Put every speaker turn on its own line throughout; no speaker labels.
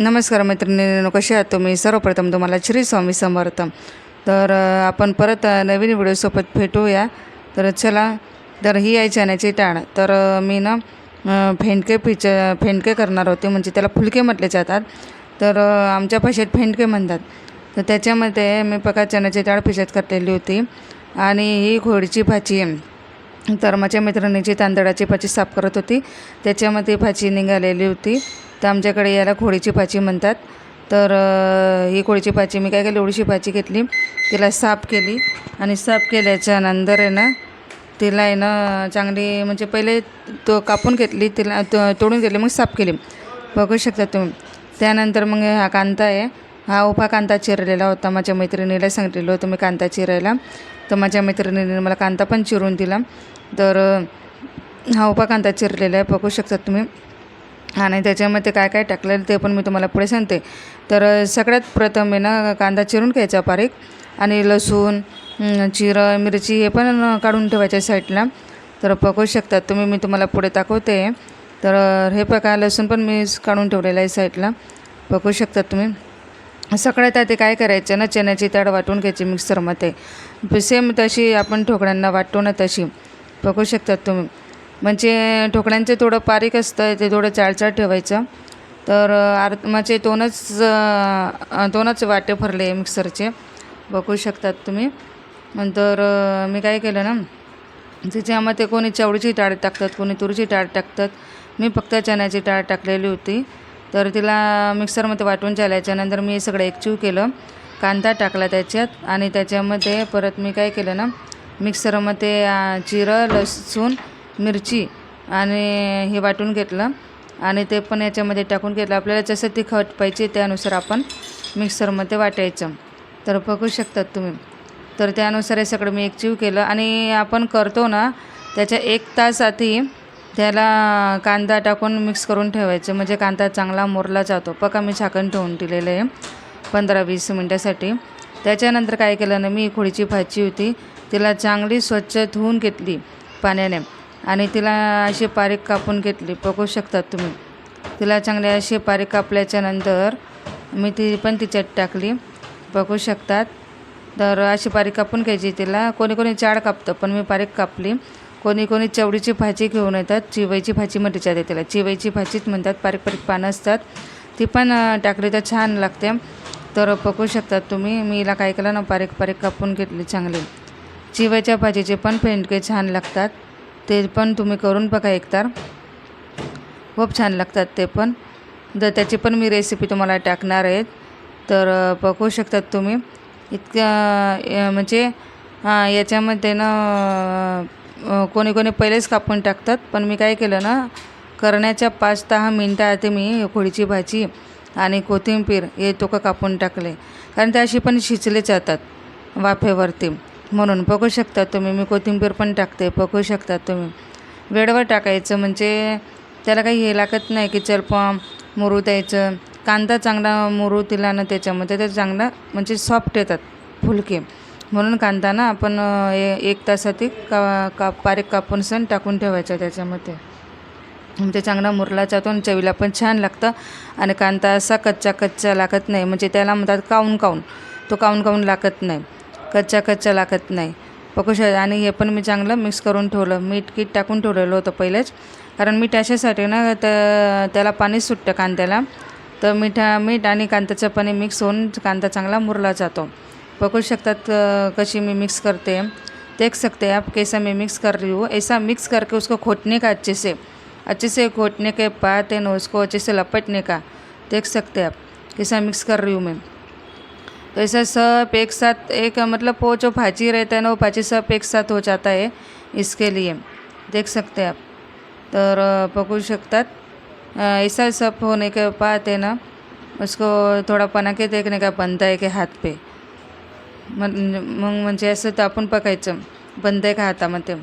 नमस्कार मैत्रिणींनो कसे आहात तुम्ही? सर्वप्रथम तुम्हाला श्री स्वामी समर्थ. तर आपण परत नवीन व्हिडिओसोबत भेटूया. तर चला तर ही आहे चण्याची टाळ. तर मी ना फेंडके पिच फेंडके करणार होते म्हणजे त्याला फुलके म्हटले जातात. तर आमच्या भाषेत फेंडके म्हणतात. तर त्याच्यामध्ये मी पका चण्याची डाळ पिशत काढलेली होती. आणि ही घोडीची भाजी तर माझ्या मैत्रिणीची तांदळाची भाजी साफ करत होती. त्याच्यामध्ये भाजी निघालेली होती. तर आमच्याकडे याला खोडीची पाची म्हणतात. तर ही खोडीची पाची मी काय केली एवढीशी पाची घेतली. तिला साफ केली आणि साफ केल्याच्यानंतर आहे ना तिला आहे ना चांगली म्हणजे पहिले तो कापून घेतली तिला तो तोडून घेतली मग साफ केली. बघू शकता तुम्ही. त्यानंतर मग हा कांदा आहे हा उभा कांता चिरलेला होता माझ्या मैत्रिणीला सांगितलेलं होतं मी कांता चिरायला. तर माझ्या मैत्रिणीने मला कांदा पण चिरून दिला. तर हा उभा कांदा चिरलेला आहे बघू शकता तुम्ही. आणि त्याच्यामध्ये काय काय टाकलेलं ते पण मी तुम्हाला पुढे सांगते. तर सगळ्यात प्रथम आहे ना कांदा चिरून घ्यायचा बारीक आणि लसूण चिरं जिरं मिरची हे पण काढून ठेवायच्या साईडला. तर पकवू शकतात तुम्ही मी तुम्हाला पुढे दाखवते. तर हे प्रकार लसूण पण मी काढून ठेवलेलं आहे साईडला. पकवू शकतात तुम्ही. सगळ्यात आधी काय करायचं ना चण्याची ताड वाटून घ्यायची मिक्सरमध्ये सेम तशी आपण ठोकळ्यांना वाटतो ना तशी. पकवू शकतात तुम्ही. म्हणजे ठोकळ्यांचे थोडं बारीक असतं ते थोडं चाळचाळ ठेवायचं. तर आर म्हणजे दोनच दोनच वाटे भरले मिक्सरचे. बघू शकतात तुम्ही. नंतर मी काय केलं ना त्याच्यामध्ये कोणी चवळीची डाळ टाकतात कोणी तुरीची डाळ टाकतात. मी फक्त चण्याची डाळ टाकलेली होती. तर तिला मिक्सरमध्ये वाटून झाल्याच्यानंतर मी सगळं एकजीव केलं. कांदा टाकला त्याच्यात आणि त्याच्यामध्ये परत मी काय केलं ना मिक्सरमध्ये जिरं लसूण मिरची आणि हे वाटून घेतलं आणि ते पण याच्यामध्ये टाकून घेतलं. आपल्याला जसं तिखट पाहिजे त्यानुसार आपण मिक्सरमध्ये वाटायचं. तर बघू शकतात तुम्ही. तर त्यानुसार हे सगळं मी एकजीव केलं आणि आपण करतो ना त्याच्या एक तास आधी त्याला कांदा टाकून मिक्स करून ठेवायचं. म्हणजे कांदा चांगला मोरला जातो. बघा मी झाकण ठेवून दिलेलं आहे पंधरा वीस मिनटासाठी. त्याच्यानंतर काय केलं ना मी खोडीची भाजी होती तिला चांगली स्वच्छ धुवून घेतली पाण्याने. आणि तिला अशी बारीक कापून घेतली. बघू शकतात तुम्ही. तिला चांगली अशी बारीक कापल्याच्यानंतर मी ती पण तिच्यात टाकली. बघू शकतात. तर अशी बारीक कापून घ्यायची तिला. कोणी कोणी चाळ कापतं पण मी बारीक कापली. कोणी कोणी चवडीची भाजी घेऊन येतात. चिवईची भाजी म्हणते जाते त्याला चिवईची भाजीच म्हणतात. बारीक बारीक पानं असतात. ती पण टाकली तर छान लागते. तर बघू शकतात तुम्ही. मी हिला काय केलं ना बारीक बारीक कापून घेतली चांगली. चिवईच्या भाजीचे पण फेंडके छान लागतात. ते पण तुम्ही करून बघा एकतर. खूप छान लागतात ते पण. तर त्याची पण मी रेसिपी तुम्हाला टाकणार आहेत तर बघू शकतात तुम्ही. इतक्या म्हणजे हां याच्यामध्ये ना कोणी कोणी पहिलेच कापून टाकतात. पण मी काय केलं ना करण्याच्या पाच दहा मिनटाआधी मी खोडीची भाजी आणि कोथिंबीर हे तोकं कापून टाकले. कारण ते अशी पण शिजले जातात वाफेवरती. म्हणून बघू शकता तुम्ही. मी कोथिंबीर पण टाकते बघू शकता तुम्ही. वेळेवर टाकायचं म्हणजे त्याला काही हे लागत नाही की चल मुरू द्यायचं. कांदा चांगला मुरू दिला ना त्याच्यामध्ये तर चांगला म्हणजे सॉफ्ट येतात फुलके. म्हणून कांदा ना आपण ए- एक तासाठी का का बारीक कापून सण टाकून ठेवायचा त्याच्यामध्ये. म्हणजे चांगला मुरला जातो आणि चवीला पण छान लागतं आणि कांदा असा कच्चा कच्चा लागत नाही. म्हणजे त्याला म्हणतात काऊन काऊन तो काऊन काऊन लागत नाही. कच्चा कच्चा लागत नाही. पकू शक आणि हे पण मी चांगलं मिक्स करून ठेवलं. मीठ कीट टाकून ठेवलेलं होतं पहिलेच. कारण मीठ अशासाठी ना तर त्याला पाणी सुटतं कांद्याला. तर मिठा मीठ आणि कांद्याचं पाणी मिक्स होऊन कांदा चांगला मुरला जातो. बघू शकतात कशी मी मिक्स करते. देख सकते आप कैसा मैं मिक्स कर रही हूँ? ऐसा मिक्स करके उसको खोटने का अच्छे से अच्छे से खोटने के बाद है ना उसको अच्छे से लपटने का देख सकते आप. कैसा मिक्स कर रही हूँ मैं? ऐसा सब एक साथ एक मतलब वो जो भाजी रहता है ना वो भाजी सब एक साथ हो जाता है इसके लिए। देख सकते हैं आप। तर अ, शकतात ऐसा सब होने के बाद है ना उसको थोड़ा पना के देखने का बनता है कि हाथ पे। मग मग म्हणजे असं तर आपण पकायचं। बंद आहे का हातामध्ये।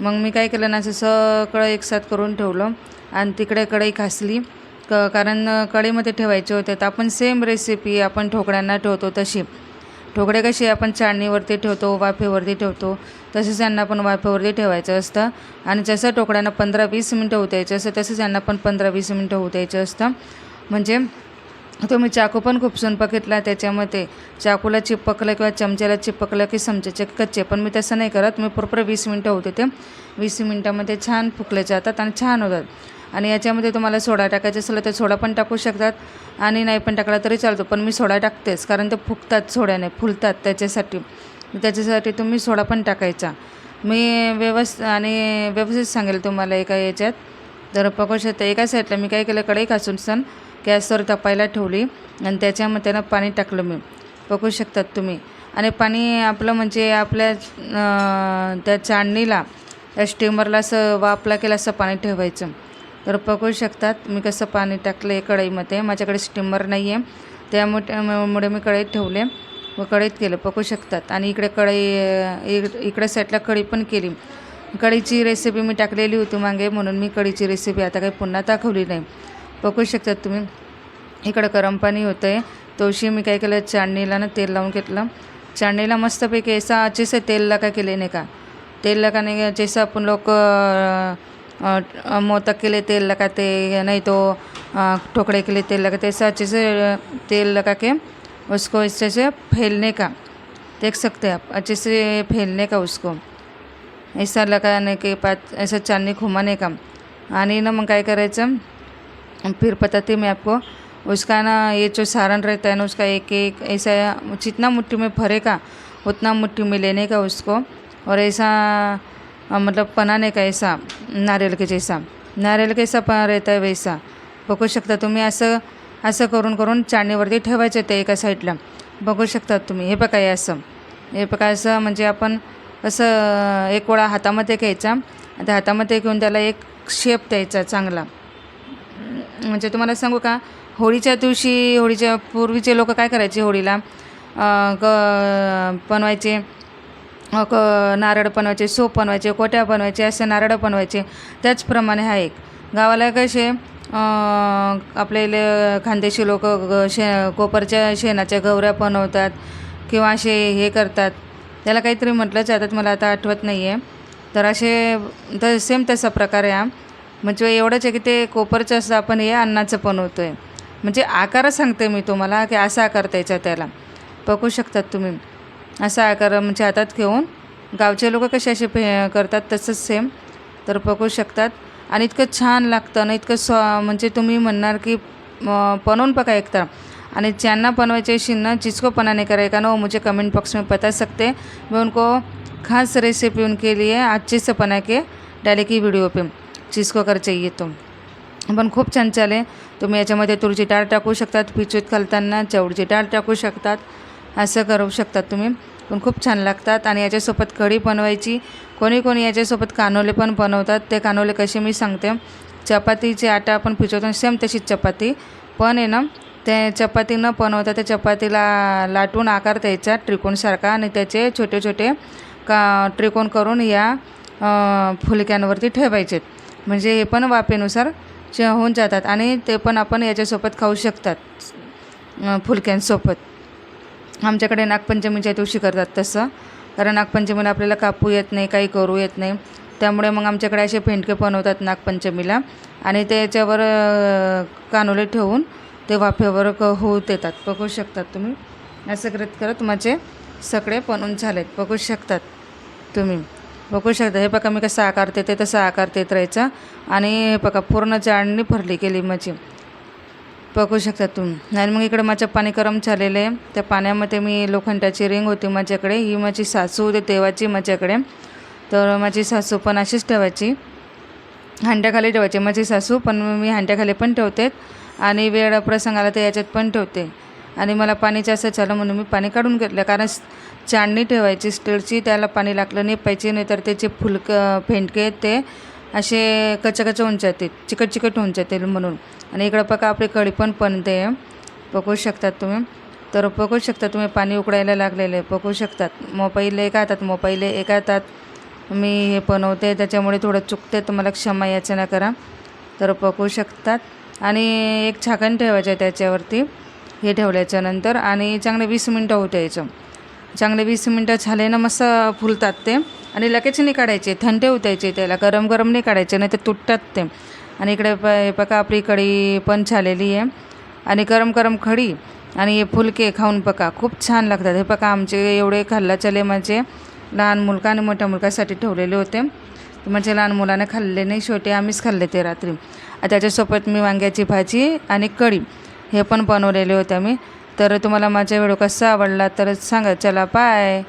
मग मी काय केलं ना असं सगळं एकसाथ करून ठेवलं आणि तिकडे कढई घासली. क कारण कढईमध्ये ठेवायचे होते. तर आपण सेम रेसिपी आपण ठोकड्यांना ठेवतो तशी. ठोकळे कसे आपण चाळणीवरती ठेवतो वाफेवरती ठेवतो तसेच यांना पण वाफेवरती ठेवायचं असतं. आणि जसं ठोकड्यांना पंधरा वीस मिनटं होऊ द्यायचं असतं तसंच यांना पण पंधरा वीस मिनटं होऊ द्यायचं असतं. म्हणजे तुम्ही चाकू पण खूप बघितला त्याच्यामध्ये चाकूला चिपकलं किंवा चमच्याला चिपकलं की चमच्याचे कच्चे. पण मी तसं नाही करत. मी प्रॉपर वीस मिनटं होते ते. वीस मिनटामध्ये छान फुकले जातात आणि छान होतात. आणि याच्यामध्ये तुम्हाला सोडा टाकायचा असेल तर सोडा पण टाकू शकतात. आणि नाही पण टाकला तरी चालतो. पण मी सोडा टाकतेच. कारण ते फुकतात सोड्याने. फुलतात त्याच्यासाठी. त्याच्यासाठी तुम्ही सोडा पण टाकायचा. मी व्यवस्थ आणि व्यवस्थित सांगेल तुम्हाला एका याच्यात. तर पकवू शकता एका साईडला मी काय केलं? कढई घासून सण गॅसवर तपायला ठेवली आणि त्याच्यामध्ये त्यानं पाणी टाकलं मी. बघू शकतात तुम्ही. आणि पाणी आपलं म्हणजे आपल्या त्या चाळणीला त्या स्टीमरला असं वापला केलं असं पाणी ठेवायचं. तर बघू शकतात मी कसं पाणी टाकलं आहे कढईमध्ये. माझ्याकडे स्टीमर नाही आहे त्यामुळे मी कढईत ठेवले व कढईत केलं. बघू शकतात. आणि इकडे कढई इक- इकडे साईडला कढी पण केली. कढीची रेसिपी मी टाकलेली होती मागे म्हणून मी कढीची रेसिपी आता काही पुन्हा दाखवली नाही. बघू शकतात तुम्ही. इकडं गरम पाणी होतं आहे तोशी मी काय केलं चाळणीला ना तेल लावून घेतलं. चाळणीला मस्तपैकी ऐसा जसं तेल लगा केले नाही का? तेल लगाने का जैसा आपण लोक अ, मोदक केले तेल लगाते ते नहीं तो ठोकड़े के लिए तेल लगा ऐसा अच्छे से तेल लगा के उसको अच्छे से फैलने का. देख सकते हैं आप अच्छे से फैलने का उसको. ऐसा लगाने के बाद ऐसा चालनी घुमाने का. आणि ना मग काय करायचं? फिर बताती मैं आपको। उसका ना ये जो सारण रहता है ना उसका एक एक ऐसा जितना मुट्ठी में भरेगा उतना मुट्ठी में लेने का उसको। और ऐसा मतलब बनाने का ऐसा नारियल के जैसा। नारियल कैसा पण रहता है वैसा। बघू शकता तुम्ही असं असं करून करून चाळणीवरती ठेवायचं ते एका साईडला। बघू शकतात तुम्ही हे बघा हे असं। हे बघा असं म्हणजे आपण असं एक वेळा हातामध्ये घ्यायचा. आणि त्या हातामध्ये घेऊन त्याला एक शेप द्यायचा चांगला. म्हणजे तुम्हाला सांगू का होळीच्या दिवशी होळीच्या पूर्वीचे लोक काय करायचे होळीला? क ग बनवायचे क नारळ बनवायचे सोप बनवायचे कोट्या बनवायचे असे नारळ बनवायचे. त्याचप्रमाणे हा एक. गावाला कसे आपले खानदेशी लोक शे कोपरच्या शेणाच्या गवऱ्या बनवतात किंवा असे हे करतात. त्याला काहीतरी म्हटलं जातात मला आता आठवत नाही आहे तर असे तर सेम तसा प्रकार आहे हा. म्हणजे एवढंच आहे की ते कोपरचं असं आपण हे अन्नाचं बनवतो आहे म्हणजे आकार सांगते मी तुम्हाला की असा आकार द्यायचा त्याला. बघू शकतात तुम्ही. असा आकार म्हणजे हातात घेऊन गावचे लोक कसे असे पे करतात तसंच सेम तर बघू शकतात. आणि इतकं छान लागतं आणि इतकं स्व म्हणजे तुम्ही म्हणणार की बनवून बघा एकतर आणि ज्यांना बनवायचे अशी ना जिसको बनाने का रहेगा ना वो मुझे कमेंट बॉक्स में बता सकते. मैं उनको खास रेसिपी उनके लिए अच्छे से बना के डालेगी वीडियो पे. जिसको अगर चाहिए तो पण खूप छान चाले तुम्ही याच्यामध्ये तुरीची डाळ टाकू शकतात पिचूत घालताना चवळीची डाळ टाकू शकतात. असं करू शकतात तुम्ही. पण खूप छान लागतात आणि याच्यासोबत कढी बनवायची. कोणी कोणी याच्यासोबत कानोले पण बनवतात. ते कानोले कसे मी सांगते. चपातीचे आटा आपण पिचवतो सेम तशीच चपाती. पण आहे ना ते चपाती न बनवता त्या चपातीला लाटून आकार द्यायचा त्रिकोणसारखा आणि त्याचे छोटे छोटे का त्रिकोण करून या फुलक्यांवरती ठेवायचे. म्हणजे हे पण वाफेनुसार चे होऊन जातात आणि ते पण आपण याच्यासोबत खाऊ शकतात फुलक्यांसोबत. आमच्याकडे नागपंचमीच्या दिवशी करतात तसं. कारण नागपंचमीला आपल्याला कापू येत नाही काही करू येत नाही. त्यामुळे मग आमच्याकडे असे फेंडके बनवतात नागपंचमीला. आणि ते याच्यावर कानोले ठेवून ते वाफेवर क होऊ देतात. बघू शकतात तुम्ही. असं करत करत माझे सगळे बनवून झालेत. बघू शकतात तुम्ही. बघू शकता. हे बघा मी कसं आकार देते तसं आकार देत राहायचा. आणि हे बघा पूर्ण जाळणी भरली गेली माझी. बघू शकता तुम्ही. आणि मग इकडे माझं पाणी गरम झालेलं आहे. त्या पाण्यामध्ये मी लोखंडाची रिंग होती माझ्याकडे. ही माझी सासू होती देवाची माझ्याकडे. तर माझी सासू पण अशीच ठेवायची. हांड्याखाली ठेवायची माझी सासू पण मी हांड्याखाली पण ठेवते. आणि वेळ प्रसंग आला तर याच्यात पण ठेवते. आणि मला पाणी जास्त झालं म्हणून मी पाणी काढून घेतलं. कारण स- चाळणी ठेवायची स्टीलची त्याला पाणी लागलं नाही पाहिजे नाही तर त्याचे फुलकं फेंडके आहेत ते असे कचकच होऊन जाते चिकट चिकट होऊन जाते म्हणून. आणि इकडं पका आपली कढी पण बनते बघू शकतात तुम्ही. तर बघू शकता तुम्ही पाणी उकडायला लागलेलं आहे. बघू शकतात मोबाईल एका हातात मोबाईल एका हातात. मी हे बनवते त्याच्यामुळे थोडं चुकते तुम्हाला क्षमा याचना करा. तर बघू शकतात आणि एक झाकण ठेवायचं आहे त्याच्यावरती. हे ठेवल्याच्यानंतर आणि चांगले वीस मिनटं होऊ द्यायचं. चांगले वीस मिनटं झाले ना मस्त फुलतात ते. आणि लगेच नाही काढायचे थंडे उतायचे त्याला गरम गरम नाही काढायचे नाही ते तुटतात ते. आणि इकडे प हे आपली कढी पण झालेली आहे. आणि गरम गरम खडी आणि हे फुलके खाऊन पका खूप छान लागतात. हे पका आमचे एवढे खाल्ला चले माझे लहान मुलगा आणि मोठ्या मुलगासाठी ठेवलेले होते. म्हणजे माझ्या लहान मुलाने खाल्ले नाही शेवटी आम्हीच खाल्ले ते रात्री. त्याच्यासोबत मी वांग्याची भाजी आणि कढी. हे पण बनवलेले होते मी तर तुम्हाला माझा व्हिडिओ कसा आवडला तर सांगा. चला बाय